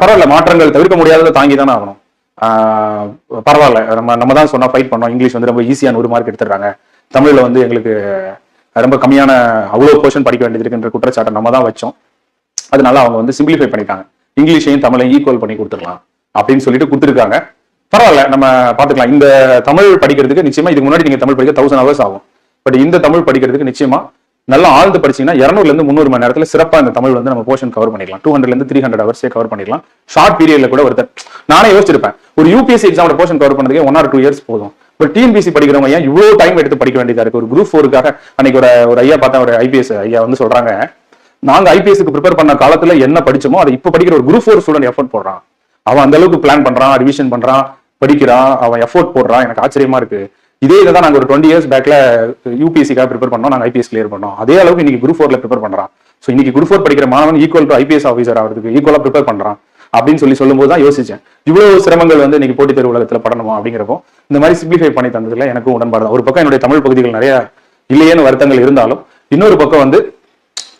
பரவாயில்ல மாற்றங்கள் தவிர்க்க முடியாததை தாங்கி தானே ஆகணும் பரவாயில்ல நம்ம நம்ம தான் சொன்னா ஃபைட் பண்ணோம் இங்கிலீஷ் வந்து ரொம்ப ஈஸியான ஒரு மார்க் எடுத்துடுறாங்க. தமிழ்ல வந்து எங்களுக்கு ரொம்ப கம்மியான அவ்வளோ போர்ஷன் படிக்க வேண்டியது இருக்குன்ற குற்றச்சாட்டை நம்ம தான் வச்சோம். அதனால அவங்க வந்து சிம்பிளிஃபை பண்ணிட்டாங்க. இங்கிலீஷையும் தமிழையும் ஈக்குவல் பண்ணி கொடுத்துடலாம் அப்படின்னு சொல்லிட்டு கொடுத்துருக்காங்க. பரவாயில்ல நம்ம பார்த்துக்கலாம். இந்த தமிழ் படிக்கிறதுக்கு நிச்சயமா இதுக்கு முன்னாடி நீங்க தமிழ் படிக்க தௌசண்ட் ஹவர்ஸ் ஆகும். பட் இந்த தமிழ் படிக்கிறதுக்கு நிச்சயமா நல்லா ஆழ்ந்து படிச்சீங்கன்னா இரநூறுல இருந்து முந்நூறு மணி நேரத்துல சிறப்பா இந்த தமிழ் வந்து நம்ம போர்ஷன் கவர் பண்ணிக்கலாம் டூ ஹண்ட்ரட்ல இருந்து த்ரீ ஹண்ட்ரட் ஹவர்ஸே கவர் பண்ணிக்கலாம் ஷார்ட் பீரியட்ல கூட ஒருத்தர் நானே யோசிச்சிருப்பேன் ஒரு யூபிஎஸ்சி எக்ஸாமோட போர்ஷன் கவர் பண்ணதுக்கே ஒன் ஆர் டூ இயர்ஸ் போதும். பட் டிஎன்பிசி படிக்கிறவங்க ஏன் இவ்வளவு டைம் எடுத்து படிக்க வேண்டியதா இருக்கு? ஒரு குரூப் ஃபோருக்காக அன்னைக்கு ஒரு ஒரு ஐயா பார்த்தா ஒரு ஐபிஎஸ் ஐயா வந்து சொல்றாங்க நாங்க ஐபிஎஸ்க்கு ப்ரிப்பேர் பண்ண காலத்துல என்ன படிச்சோமோ அதை இப்ப படிக்கிற ஒரு குரூப் ஃபோர் ஸ்டூடெண்ட் எஃபோர்ட் போடுறான். அவன் அந்த அளவுக்கு பிளான் பண்றான் ரிவிஷன் பண்றான் படிக்கிறான் அவன் எஃபோர்ட் போடுறான். எனக்கு ஆச்சரியமா இருக்கு. இதே இதை தான் நாங்கள் ஒரு டுவெண்ட்டி இயர்ஸ் பேக்ல யூபிஎஸ்சிக்காக ப்ரிப்பேர் பண்ணோம். நாங்கள் ஐபிஎஸ் கிளியர் பண்ணோம். அதே அளவுக்கு இன்னைக்கு குரூப் ஃபோர்ல ப்ரிப்பேர் பண்ணுறான் ஸோ இன்னைக்கு குரூப் ஃபோர் படிக்கிற மாணவன் ஈக்குவல் டு ஐபிஎஸ் ஆஃபீஸர் ஆகிறதுக்கு ஈக்குவலாக ப்ரிப்பேர் பண்ணுறான் அப்படின்னு சொல்லி சொல்லும்போது தான் யோசிச்சேன். இவ்வளவு சிரமங்கள் வந்து இன்னைக்கு போட்டித் தேர்வு உலகத்தில் படணுமா அப்படிங்கிறப்போ இந்த மாதிரி சிம்பிளிஃபை பண்ணி தந்ததுல எனக்கும் உடன்பாடு தான். ஒரு பக்கம் என்னுடைய தமிழ் பகுதிகள் நிறைய இல்லையேன்னு வருத்தங்கள் இருந்தாலும் இன்னொரு பக்கம் வந்து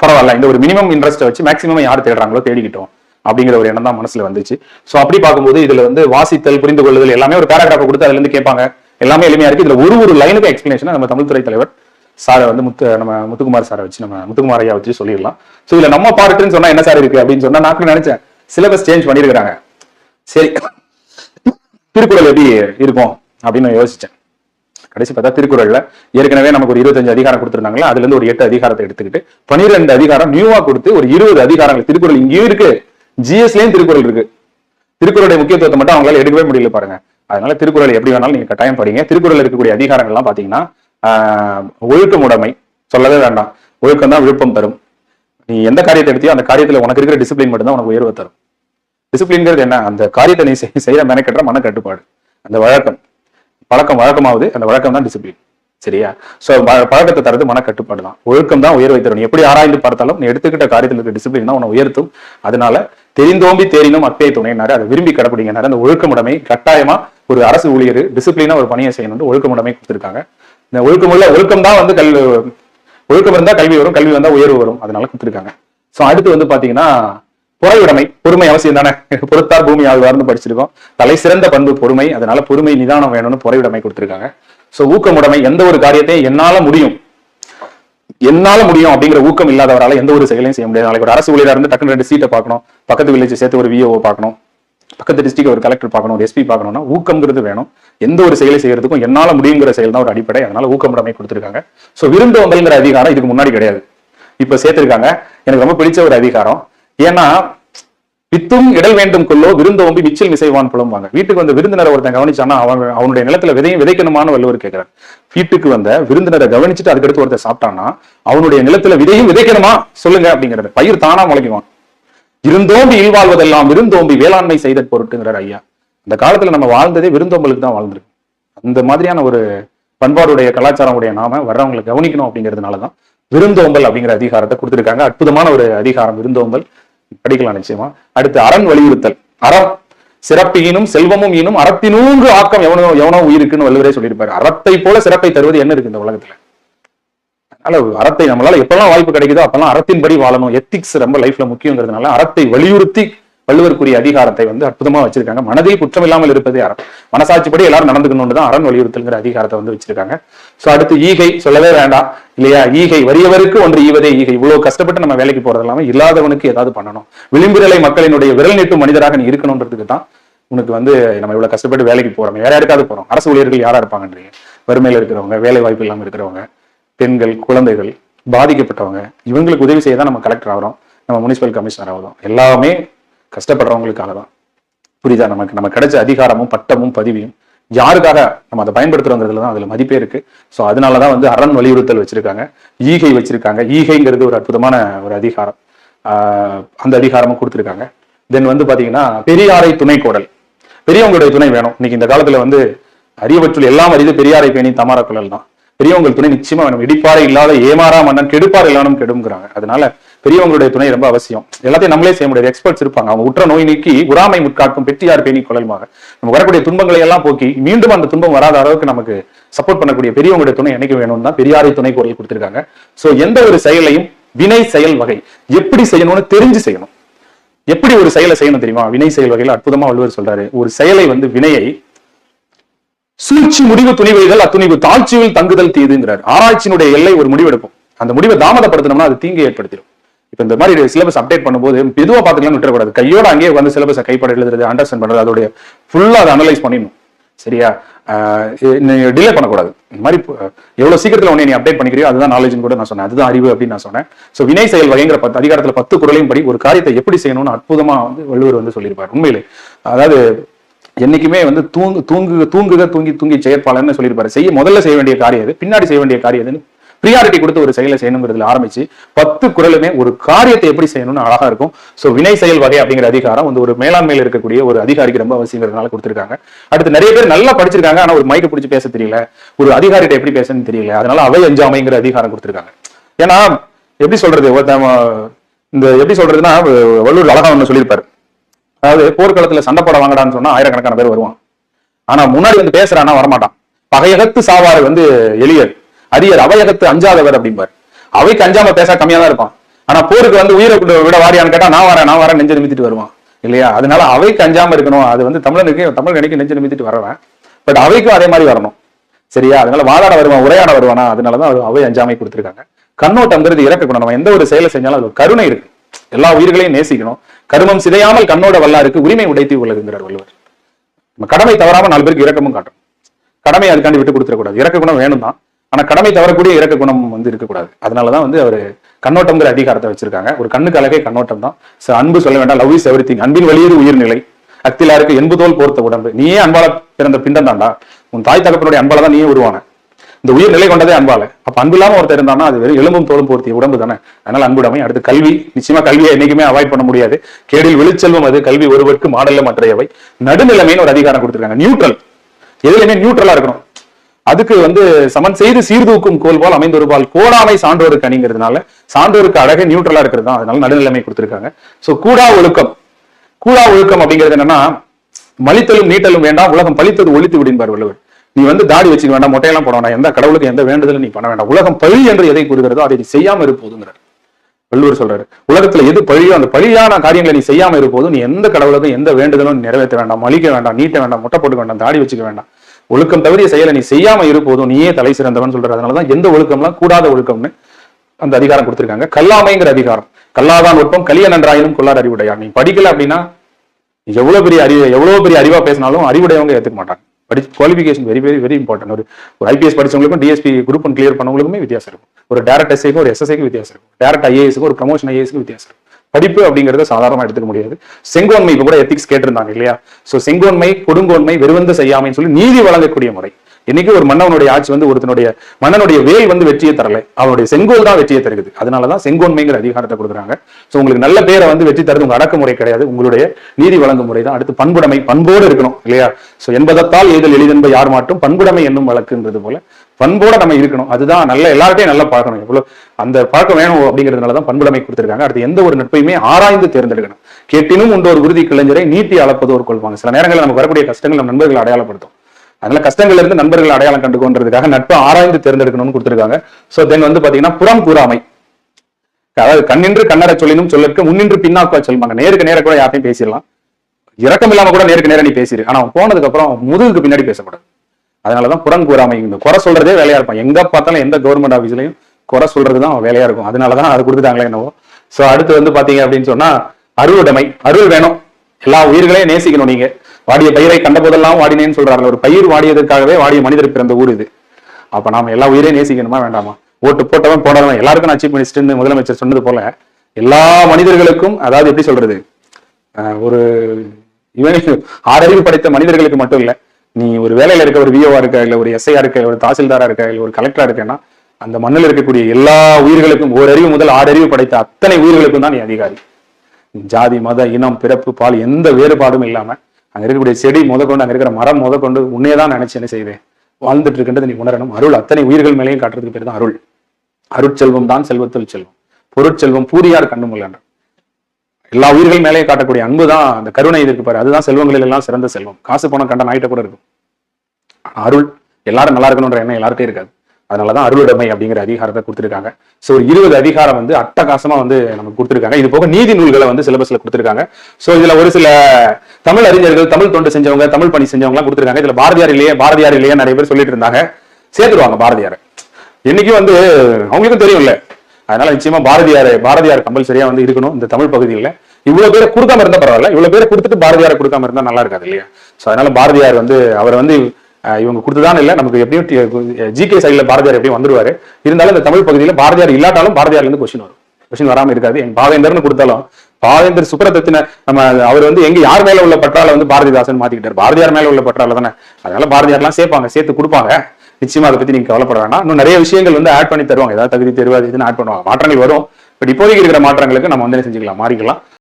பரவாயில்ல இந்த ஒரு மினிமம் இன்ட்ரெஸ்ட்டை வச்சு மேக்ஸிமம் யார் தேடுறாங்களோ தேடிக்கிட்டோம் அப்படிங்கிற ஒரு எண்ணம் தான் மனசுல வந்துச்சு. ஸோ அப்படி பார்க்கும்போது இதுல வந்து வாசித்தல் புரிந்து கொள்ளுதல் எல்லாமே ஒரு பேராகிராஃப் கொடுத்து அதுல இருந்து கேட்பாங்க. எல்லாமே எளிமையா இருக்கு. இதுல ஒரு ஒரு லைனுக்கு எக்ஸ்பிளேஷன் நம்ம தமிழ் துறை தலைவர் சாரை வந்து முத்து நம்ம முத்துக்குமார் சாரை வச்சு நம்ம முத்துக்குமார் ஐயா வச்சு சொல்லிடலாம். சோ இதுல நம்ம பார்ட்டுன்னு சொன்னா என்ன சார் இருக்கு அப்படின்னு சொன்னா நான் நினைச்சேன் சிலபஸ் சேஞ்ச் பண்ணிருக்காங்க சரி திருக்குறள் எப்படி இருக்கும் அப்படின்னு நான் யோசிச்சேன். கடைசி பார்த்தா திருக்குறள்ல ஏற்கனவே நமக்கு ஒரு இருபத்தஞ்சு அதிகாரம் கொடுத்துருந்தாங்களா அதுல இருந்து ஒரு எட்டு அதிகாரத்தை எடுத்துக்கிட்டு பனிரெண்டு அதிகாரம் நியூவா கொடுத்து ஒரு இருபது அதிகாரங்கள் திருக்குறள் இங்கேயும் இருக்கு ஜிஎஸ்லயும் திருக்குறள் இருக்கு. திருக்குறளுடைய முக்கியத்துவத்தை மட்டும் அவங்களால எடுக்கவே முடியல பாருங்க. அதனால திருக்குறள் எப்படி வேணாலும் நீங்க கட்டாயம் படிங்க. திருக்குறள் இருக்கக்கூடிய அதிகாரங்கள்லாம் பாத்தீங்கன்னா ஆஹ், ஒழுக்கமுடைமை சொல்லவே வேண்டாம். ஒழுக்கம் தான் விழுப்பம் தரும். நீ எந்த காரியத்தை எடுத்தியோ அந்த காரியத்துல உனக்கு இருக்கிற டிசிப்ளின் மட்டும் தான் உனக்கு உயர்வு தரும். டிசிப்ளின்ங்கிறது என்ன? அந்த காரியத்தை நீ செய்யற மெனக்கட்டுற மன கட்டுப்பாடு அந்த வழக்கம். பழக்கம் வழக்கமாவது அந்த வழக்கம் தான் டிசிப்ளின் சரியா? ஸோ பழக்கத்தை தரது மனக்கட்டுப்பாடு தான். ஒழுக்கம் தான் உயர்வை தரும். நீ எப்படி ஆராய்ந்து பார்த்தாலும் நீ எடுத்துக்கிட்ட காரியத்தில் இருக்க டிசிப்ளின் தான் உன்னை உயர்த்தும். அதனால தெரிந்தோம்பி தேரினும் அக்கை துணைனாரு அதை விரும்பி கடைப்பிடிங்கனாரு அந்த ஒழுக்கமுடைமை கட்டாயமா ஒரு அரசு ஊழியர் டிசிப்ளினா ஒரு பணியை செய்யணும்னு ஒழுக்கமுடைமை கொடுத்துருக்காங்க. இந்த ஒழுக்கமுள்ள ஒழுக்கம் தான் வந்து கல்வி ஒழுக்கம் இருந்தால் கல்வி வரும் கல்வி வந்தா உயர்வு வரும். அதனால கொடுத்துருக்காங்க. சோ அடுத்து வந்து பாத்தீங்கன்னா பொறையுடைமை பொறுமை அவசியம் தானே? பொறுத்தார் பூமி ஆழ்வார்னு படிச்சிருக்கோம். தலை சிறந்த பண்பு பொறுமை. அதனால பொறுமை நிதானம் வேணும்னு பொறையுடைமை கொடுத்துருக்காங்க. ஸோ ஊக்கமுடைமை எந்த ஒரு காரியத்தையும் என்னால முடியும். என்னால முடியும் அப்படிங்கிற ஊக்கம் இல்லாதவரால் எந்த ஒரு செயலையும் செய்ய முடியாது. நாளைக்கு ஒரு அரசு ஊழியராக இருந்து டக்குனு ரெண்டு சீட்டை பார்க்கணும். பக்கத்து வில்லேஜ் சேர்த்து ஒரு விஓ பார்க்கணும். பக்கத்து டிஸ்ட்ரிக்ட் ஒரு கலெக்டர் பார்க்கணும் ஒரு எஸ்பி பார்க்கணும்னா ஊக்கம்ங்கிறது வேணும். எந்த ஒரு செயலை செய்யறதுக்கும் என்னால முடியுங்கிற செயல் தான் ஒரு அடிப்படை. அதனால ஊக்கமுடைமை கொடுத்துருக்காங்க. ஸோ விருந்தோம்பல்ங்கிற அதிகாரம் இதுக்கு முன்னாடி கிடையாது. இப்போ சேர்த்திருக்காங்க. எனக்கு ரொம்ப பிடிச்ச ஒரு அதிகாரம். ஏன்னா வித்தும் இடல் வேண்டும் கொள்ளோ விருந்தோம்பி மிச்சில் மிசைவான் புலம்பாங்க வீட்டுக்கு வந்த விருந்தினரை ஒருத்தன் கவனிச்சானா அவங்க அவனுடைய நிலத்துல விதையும் விதைக்கணுமான்னு வள்ளுவர் கேட்கிறார் வீட்டுக்கு வந்த விருந்தினரை கவனிச்சுட்டு அதுக்கடுத்து ஒருத்தர் சாப்பிட்டானா அவனுடைய நிலத்துல விதையும் விதைக்கணுமா? சொல்லுங்க அப்படிங்கறது பயிர் தானா முளைக்குவான் இருந்தோம்பி இல்வாழ்வதெல்லாம் விருந்தோம்பி வேளாண்மை செய்த பொருட்டுங்கிறார் ஐயா. இந்த காலத்துல நம்ம வாழ்ந்ததே விருந்தோம்பலுக்கு தான் வாழ்ந்திருக்கு. அந்த மாதிரியான ஒரு பண்பாடுடைய கலாச்சாரம் உடைய நாம வர்றவங்களை கவனிக்கணும் அப்படிங்கிறதுனாலதான் விருந்தோம்பல் அப்படிங்கிற அதிகாரத்தை கொடுத்திருக்காங்க. அற்புதமான ஒரு அதிகாரம் விருந்தோம்பல். படிக்கலாம் நிச்சயமா. அடுத்து அறம் வலியுறுத்தல். அறம் சிறப்பினும் செல்வமும் ஈனும் அறத்தினூங்கு ஆக்கம் எவனோ எவனோ உயிருக்குன்னு வள்ளுவரே சொல்லியிருப்பாரு. அறத்தை போல சிறப்பை தருவது என்ன இருக்கு இந்த உலகத்துல? அதனால அறத்தை நம்மளால எப்பெல்லாம் வாய்ப்பு கிடைக்குதோ அப்பெல்லாம் அறத்தின்படி வாழணும். எத்திக்ஸ் ரொம்ப லைஃப்ல முக்கியங்கிறதுனால அறத்தை வலியுறுத்தி வள்ளுவருக்குரிய அதிகாரத்தை வந்து அற்புதமா வச்சிருக்காங்க. மனதில் குற்றம் இல்லாமல் இருப்பதே அறம் மனசாட்சிப்படி எல்லாரும் நடந்துக்கணும்னு தான் அரண் வலியுறுத்தல்ங்கிற அதிகாரத்தை வந்து வச்சிருக்காங்க. சோ அடுத்து ஈகை சொல்லவே வேண்டாம். இல்லையா? ஈகை வறியவருக்கு ஒன்று ஈவதே ஈகை. இவ்வளவு கஷ்டப்பட்டு நம்ம வேலைக்கு போறது இல்லாம இல்லாதவனுக்கு ஏதாவது பண்ணணும். விளிம்புரலை மக்களினுடைய விரல் நீட்டு மனிதராக நீ இருக்கணும்ன்றதுக்கு தான் உனக்கு வந்து நம்ம இவ்வளவு கஷ்டப்பட்டு வேலைக்கு போறோம். வேற யாருக்காவது போறோம். அரசு ஊழியர்கள் யாரா இருப்பாங்கன்றீங்க? வறுமையில இருக்கிறவங்க வேலை வாய்ப்பு இல்லாம இருக்கிறவங்க பெண்கள் குழந்தைகள் பாதிக்கப்பட்டவங்க இவங்களுக்கு உதவி செய்ய தான் நம்ம கலெக்டர் ஆகிறோம். நம்ம முனிசிபல் கமிஷனர் ஆகிறோம். எல்லாமே கஷ்டப்படுறவங்களுக்காக தான் புரியுதா? நமக்கு நம்ம கிடைச்ச அதிகாரமும் பட்டமும் பதவியும் யாருக்காக நம்ம அதை பயன்படுத்துறோங்கிறதுல தான் அதுல மதிப்பே இருக்கு. ஸோ அதனாலதான் வந்து அரண் வலியுறுத்தல் வச்சிருக்காங்க ஈகை வச்சிருக்காங்க. ஈகைங்கிறது ஒரு அற்புதமான ஒரு அதிகாரம். ஆஹ் அந்த அதிகாரமும் கொடுத்திருக்காங்க. தென் வந்து பாத்தீங்கன்னா பெரியாரை துணை கோடல். பெரியவங்களுடைய துணை வேணும். இன்னைக்கு இந்த காலத்துல வந்து அரியவற்றுள் எல்லாம் அறிந்து பெரியாரை பேணி தமாரா குழல் தான் பெரியவங்கள் துணை நிச்சயமா வேணும். இடிப்பாறை இல்லாத ஏமாறா மன்னன் கெடுப்பார் இல்லாமல் கெடுங்கிறாங்க அதனால பெரியவங்களுடைய துணை ரொம்ப அவசியம். எல்லாத்தையும் நம்மளே செய்ய முடியாது. எக்ஸ்பர்ட்ஸ் இருப்பாங்க. அவங்க உற்ற நோய் நீக்கி உறாமை முற்காக்கும் பெற்றியார் பேணி கொலையுமாக நம்ம வரக்கூடிய துன்பங்களை எல்லாம் போக்கி மீண்டும் அந்த துன்பம் வராத அளவுக்கு நமக்கு சப்போர்ட் பண்ணக்கூடிய பெரியவங்களுடைய துணை என்னைக்கு வேணும்னு தான் பெரியாரை துணை குரல் கொடுத்திருக்காங்க. சோ எந்த ஒரு செயலையும் வினை செயல் வகை எப்படி செய்யணும்னு தெரிஞ்சு செய்யணும். எப்படி ஒரு செயலை செய்யணும் தெரியுமா? வினை செயல் வகையில் அற்புதமா வள்ளுவர் சொல்றாரு. ஒரு செயலை வந்து வினையை சூழ்ச்சி முடிவு துணிவைகள் அத்துணிவு தாழ்ச்சியில் தங்குதல் தீதுங்கிறார். ஆராய்ச்சியினுடைய எல்லை ஒரு முடிவெடுக்கும் அந்த முடிவை தாமதப்படுத்தணும்னா அது தீங்கு ஏற்படுத்திடும். இப்போ இந்த மாதிரி சிலபஸ் அப்டேட் பண்ணும்போது மெதுவாக பார்த்துக்கலாம்னு விட்டுறக்கூடாது. கையோட அங்கேயே வந்து சிலபஸை கைப்பட எழுதுறது அண்டர்ஸ்டாண்ட் பண்றது அதோடைய ஃபுல்லா அதை அனலைஸ் பண்ணிடணும். சரியா? டிலே பண்ணக்கூடாது. இந்த மாதிரி எவ்வளோ எவ்வளவு சீக்கிரத்துல உன்னை நீ அப்டேட் பண்ணிக்கிறியோ அதுதான் நாலேஜ் கூட நான் சொன்னேன். அதுதான் அறிவு அப்படின்னு நான் சொன்னேன். ஸோ வினை செயல் வகைங்கிற பத்து அதிகாரத்துல பத்து குரலையும் படி ஒரு காரியத்தை எப்படி செய்யணும்னு அற்புதமாக வந்து வள்ளுவர் வந்து சொல்லியிருப்பார். உண்மையிலே. அதாவது என்னைக்குமே வந்து தூங்கு தூங்கு தூங்குக தூங்கி தூங்கி செயற்பாளர்னு சொல்லியிருப்பாரு. செய்ய முதல்ல செய்ய வேண்டிய காரியம் எது? பின்னாடி செய்ய வேண்டிய காரியம் எதுன்னு ப்ரியாரிட்டி கொடுத்து ஒரு செயலை செய்யணுங்கிறதுல ஆரம்பிச்சு பத்து குரலுமே ஒரு காரியத்தை எப்படி செய்யணும்னு அழகா இருக்கும். சோ வினை செயல் வகை அப்படிங்கிற அதிகாரம் வந்து ஒரு மேலாண்மையில் இருக்கக்கூடிய ஒரு அதிகாரிக்கு ரொம்ப அவசியங்கிறதுனால கொடுத்துருக்காங்க. அடுத்து நிறைய பேர் நல்லா படிச்சிருக்காங்க ஆனா ஒரு மைக்கை பிடிச்சி பேச தெரியல ஒரு அதிகாரிகிட்ட எப்படி பேசணும்னு தெரியல அதனால அவை அஞ்சாமைங்கிற அதிகாரம் கொடுத்துருக்காங்க. ஏன்னா எப்படி சொல்றது இந்த எப்படி சொல்றதுன்னா வள்ளூர் அழகா ஒன்று சொல்லியிருப்பாரு. அதாவது போர்க்களத்துல சண்டை போட வாங்கடான்னு சொன்னா ஆயிரக்கணக்கான பேர் வருவான். ஆனா முன்னாடி வந்து பேசுறானா வரமாட்டான். பகையகத்து சாவாறு வந்து எளியது அரியர் அவையகத்து அஞ்சாதவர் அப்படிம்பார். அவைக்கு அஞ்சாம பேச கம்மியா தான் இருப்பான் ஆனா போருக்கு வந்து உயிரை விட வாரியான்னு கேட்டா நான் வரேன் நான் வரேன் நெஞ்சு நிமித்திட்டு வருவான். இல்லையா? அதனால அவைக்கு அஞ்சாம இருக்கணும். அது வந்து தமிழனுக்கு தமிழ் நினைக்க நெஞ்சு நிமித்திட்டு வரவேன் பட் அவைக்கும் அதே மாதிரி வரணும். சரியா? அதனால வாதாட வருவான் உரையாட வருவானா? அதனாலதான் அது அவை அஞ்சாமை கொடுத்துருக்காங்க. கண்ணோட்டம்ங்கிறது இறக்க குணம். நம்ம எந்த ஒரு செயலை செஞ்சாலும் அது ஒரு கருணை இருக்கு. எல்லா உயிர்களையும் நேசிக்கணும். கருமம் சிதையாமல் கண்ணோட வல்லாருக்கு உரிமை உடைத்து உள்ளதுங்கிறார் வள்ளுவர். நம்ம கடமை தவறாம நாலு பேருக்கு இரக்கமும் காட்டும் கடமை அதுக்காண்டி விட்டு கொடுத்துடக்கூடாது இறக்க குணம் வேணும் தான் ஆனா கடமை தவறக்கூடிய இறக்க குணம் வந்து இருக்கக்கூடாது. அதனாலதான் வந்து அவர் கண்ணோட்டங்கிற அதிகாரத்தை வச்சிருக்காங்க. ஒரு கண்ணுக்கு அழகே கண்ணோட்டம் தான். So, அன்பு சொல்ல வேண்டாம். லவ் இஸ் எவ்ரி அன்பின் வழியது உயிர்நிலை. அக்திலாருக்கு என்பு தோல் போர்த்த உடம்பு. நீயே அன்பால பிறந்த பிண்டம் தாண்டா. உன் தாய் தகப்பனுடைய அன்பால தான் நீயே உருவான. இந்த உயிர் நிலை கொண்டதே அன்பால. அப்ப அன்பு இல்லாம ஒருத்தர் இருந்தானா அது வெறும் எலும்பும் தோலும் போர்த்திய உடம்பு தானே. அதனால அன்புடமை அடுத்து கல்வி. நிச்சயமா கல்வியை என்னைக்குமே அவாய்ட் பண்ண முடியாது. கேடில் வெளிச்செல்வம் அது கல்வி ஒருவருக்கு மாடல்ல மற்றையவை. நடுநிலைமைன்னு ஒரு அதிகாரம் கொடுத்துருக்காங்க. நியூட்ரல் எதுலையுமே நியூட்ரலா இருக்கணும். அதுக்கு வந்து சமன் செய்து சீர்தூக்கும் கோல் போல் அமைந்தொருபால் கோடாமை சான்றோருக்கு அணிங்கிறதுனால சான்றோருக்கு அழகே நியூட்ரலா இருக்கிறது தான். அதனால நடுநிலைமை கொடுத்திருக்காங்க. சோ கூடா ஒழுக்கம். கூடா ஒழுக்கம் அப்படிங்கிறது என்னன்னா மலித்தலும் நீட்டலும் வேண்டாம் உலகம் பழித்தது ஒழித்து விடும்பார் வள்ளுவர். நீ வந்து தாடி வச்சுக்க வேண்டாம் மொட்டையெல்லாம் போட வேண்டாம் எந்த கடவுளுக்கு எந்த வேண்டுதலும் நீ பண்ண வேண்டாம். உலகம் பழி என்று எதை கூறுகிறதோ அதை நீ செய்யாம இருப்போதுங்கிறார். வள்ளுவர் சொல்றாரு உலகத்துல எது பழியோ அந்த பழியான காரியங்களை நீ செய்யாம இருப்போது நீ எந்த கடவுளுக்கும் எந்த வேண்டுதலும் நிறைவேற்ற வேண்டாம் மலிக்க வேண்டாம் நீட்ட வேண்டாம் முட்டை போட்டுக்க வேண்டாம் தாடி வச்சுக்க வேண்டாம். ஒழுக்கம் தவறிய செயலை நீ செய்யாம இருப்போதும் நீயே தலை சிறந்தவன் சொல்றாரு. அதனாலதான் எந்த ஒழுக்கம்லாம் கூடாத ஒழுக்கம்னு அந்த அதிகாரம் கொடுத்திருக்காங்க. கல்லாமைங்கிற அதிகாரம். கல்லாதான் நுட்பம் கலிய நன்றாயினும் கொள்ளார் அறிவுடையார். நீ படிக்கல அப்படின்னா எவ்வளவு பெரிய அறிவு எவ்வளவு பெரிய அறிவா பேசினாலும் அறிவுடையவங்க ஏத்துக்க மாட்டாங்க. படி qualification very very very important ஒரு ஒரு ஐபிஎஸ் படிச்சவங்களுக்கும் டிஎஸ்பி குரூப் ஒன் கிளியர் பண்ணவங்களுக்குமே வித்தியாசம் இருக்கும். ஒரு டேரக்ட் எஸ்ஐக்கும் ஒரு எஸ்எஸ்ஐக்கு வித்தியாசம் இருக்கும். டேரக்ட் ஐஏஎஸ்க்கு ஒரு ப்ரமோஷன் ஐஏஎஸ்க்கு வித்தியாசம் இருக்கும். படிப்பு அப்படிங்கறத சாதாரணமா எடுத்துக்க முடியாது. செங்கோன்மை இப்ப கூட எத்திக்ஸ் கேட்டிருந்தாங்க இல்லையா? சோ செங்கோன்மை கொடுங்கோன்மை வெறுவந்து செய்யாமைன்னு சொல்லி நீதி வழங்கக்கூடிய முறை. இன்னைக்கு ஒரு மன்னவனுடைய ஆட்சி வந்து ஒருத்தனுடைய மன்னனுடைய வேல் வந்து வெற்றியை தரல அவனுடைய செங்கோல் தான் வெற்றியை தருகுது. அதனாலதான் செங்கோன்மைங்கிற அதிகாரத்தை கொடுக்குறாங்க. சோ உங்களுக்கு நல்ல பேரை வந்து வெற்றி தருது உங்க அடக்குமுறை கிடையாது. உங்களுடைய நீதி வழங்கும் முறை தான். அடுத்து பண்புடைமை பண்போடு இருக்கணும் இல்லையா? சோ என்பதத்தால் ஏதல் எளிதென்ப யார் மாட்டும் பண்புடைமை என்னும் வழக்குன்றது போல பண்போட நம்ம இருக்கணும். அதுதான் நல்ல எல்லார்ட்டையும் நல்லா பழக்கணும் எவ்வளவு அந்த பழக்கம் வேணும் அப்படிங்கிறதுனால தான் பண்புடைமை கொடுத்திருக்காங்க. அடுத்து எந்த ஒரு நட்பையுமே ஆராய்ந்து தேர்ந்தெடுக்கணும். கேட்டினும் உண்டு ஒரு உறுதி கிளைஞரை நீட்டி அளப்பதோர் கொள்வாங்க. சில நேரங்களில் நமக்கு வரக்கூடிய கஷ்டங்கள் நம்ம நண்பர்கள் அடையாளப்படுத்தும். அதனால கஷ்டங்கள்ல இருந்து நண்பர்கள் அடையாளம் கண்டுக்கோன்றதுக்காக நட்பை ஆராய்ந்து தேர்ந்தெடுக்கணும்னு கொடுத்திருக்காங்க. சோ தென் வந்து பாத்தீங்கன்னா புறம் கூறாமை. அதாவது கண்ணின்று கண்ணற சொல்லினும் சொல்லற்கு முன்னின்று பின்னாக்குவா சொல்லுவாங்க. நேருக்கு நேர கூட யார்ட்டையும் பேசிடலாம். இறக்கம் இல்லாம கூட நேருக்கு நேர நீ பேசிடு ஆனா போனதுக்கு அப்புறம் முதுகுக்கு பின்னாடி பேசக்கூடாது அதனாலதான் புறம் கூறாமை இந்த குறை சொல்றதே வேலையா இருப்பான் எங்க பார்த்தாலும் எந்த கவர்மெண்ட் ஆபீஸ்லயும் குறை சொல்றதுதான் அவன் வேலையா இருக்கும். அதனாலதான் அது கொடுத்துட்டாங்களே என்னவோ. சோ அடுத்து வந்து பாத்தீங்க அப்படின்னு சொன்னா அருளுடைமை. அருள் வேணும். எல்லா உயிர்களையும் நேசிக்கணும் நீங்க. வாடிய பயிரை கண்ட போதெல்லாம் வாடினேன்னு சொல்றாங்க ஒரு பயிர் வாடியதற்காகவே வாடிய மனிதர் பிறந்த ஊர் இது. அப்ப நாம எல்லா உயிரையும் நேசிக்கணுமா வேண்டாமா? ஓட்டு போட்டவன் போனவன் எல்லாருக்கும் நான் சீஃப் மினிஸ்டர்னு முதலமைச்சர் சொன்னது போல எல்லா மனிதர்களுக்கும் அதாவது எப்படி சொல்றது? ஒரு இவன் ஆறறிவு படைத்த மனிதர்களுக்கு மட்டும் இல்லை நீ ஒரு வேலையில இருக்க ஒரு விஓவா இருக்க இல்ல ஒரு எஸ்ஐயா இருக்க ஒரு தாசில்தாரா இருக்க இல்லை ஒரு கலெக்டரா இருக்கேன்னா அந்த மண்ணில் இருக்கக்கூடிய எல்லா உயிர்களுக்கும் ஓரறிவு முதல் ஆறறிவு படைத்த அத்தனை உயிர்களுக்கும் தான் நீ அதிகாரி. ஜாதி மத இனம் பிறப்பு பால் எந்த வேறுபாடும் இல்லாம அங்க இருக்கக்கூடிய செடி முதற்கொண்டு அங்க இருக்கிற மரம் முதற்கொண்டு உன்னையே தான் நினைச்சு என்ன செய்வேன்? வாழ்ந்துட்டு இருக்கின்றது நீ உணரணும். அருள் அத்தனை உயிர்கள் மேலேயும் காட்டுறதுக்கு பேர் தான் அருள். அருட்செல்வம் தான் செல்வத்துள் செல்வம். பொருட்செல்வம் பூரியார் கண்ணும் என்ற எல்லா உயிர்கள் மேலேயே காட்டக்கூடிய அன்பு தான் அந்த கருணை இது இருப்பாரு பாரு. அதுதான் செல்வங்களில் எல்லாம் சிறந்த செல்வம். காசு பணம் கண்ட நாயிட்ட கூட இருக்கும். அருள் எல்லாரும் நல்லா இருக்கணும்ன்ற எண்ணம் எல்லாருக்கும் இருக்காது. அதனாலதான் அருளுடைமை அப்படிங்கிற அதிகாரத்தை கொடுத்திருக்காங்க. ஸோ ஒரு இருபது அதிகாரம் வந்து அட்டகாசமா வந்து நமக்கு கொடுத்திருக்காங்க. இது போக நீதி நூல்களை வந்து சிலபஸ்ல கொடுத்திருக்காங்க. ஸோ இதுல ஒரு சில தமிழ் அறிஞர்கள் தமிழ் தொண்டு செஞ்சவங்க தமிழ் பணி செஞ்சவங்க எல்லாம் கொடுத்திருக்காங்க. இதுல பாரதியார் இல்லையே பாரதியார் இல்லையே நிறைய பேர் சொல்லிட்டு இருந்தாங்க. சேர்த்துருவாங்க பாரதியார். என்னைக்கு வந்து அவங்களுக்கும் தெரியும்ல. அதனால நிச்சயமா பாரதியார் பாரதியார் கம்பல்சரியா வந்து இருக்கணும் இந்த தமிழ் பகுதியில். இவ்வளவு பேர் கொடுக்காம இருந்தா பரவாயில்ல. இவ்வளவு பேர் கொடுத்துட்டு பாரதியாரை கொடுக்காம இருந்தா நல்லா இருக்காது இல்லையா? சோ அதனால பாரதியார் வந்து அவர் வந்து இவங்க கொடுத்துதான் இல்லை. நமக்கு எப்படியும் ஜிகே சைடில் பாரதியார் எப்படியும் வந்துருவாரு. இருந்தாலும் இந்த தமிழ் பகுதியில் பாரதியார் இல்லாட்டாலும் பாரதியார்ல இருந்து கொஸ்டின் வரும். கொஸ்டின் வராம இருக்காது. என் பாவேந்தர்னு கொடுத்தாலும் பாவேந்தர் சுப்ரதத்தின நம்ம அவர் வந்து எங்க யார் மேல உள்ள பற்றால வந்து பாரதிதாசன் மாத்திக்கிட்டார். பாரதியார் மேல உள்ள பற்றால தானே. அதனால பாரதியார்லாம் சேர்ப்பாங்க சேர்த்து கொடுப்பாங்க. நிச்சயமா அதை பத்தி நீங்க கவலைப்பட வேண்டாம் இன்னும் நிறைய விஷயங்கள் வந்து ஆட் பண்ணி தருவாங்க. ஏதாவது தகுதி தேர்வு அது இதுன்னு ஆட் பண்ணுவாங்க. மாற்றங்கள் வரும். பட் இப்போதைக்கு இருக்கிற மாற்றங்களுக்கு நம்ம வந்து செஞ்சுக்கலாம்? மாறிக்கலாம்.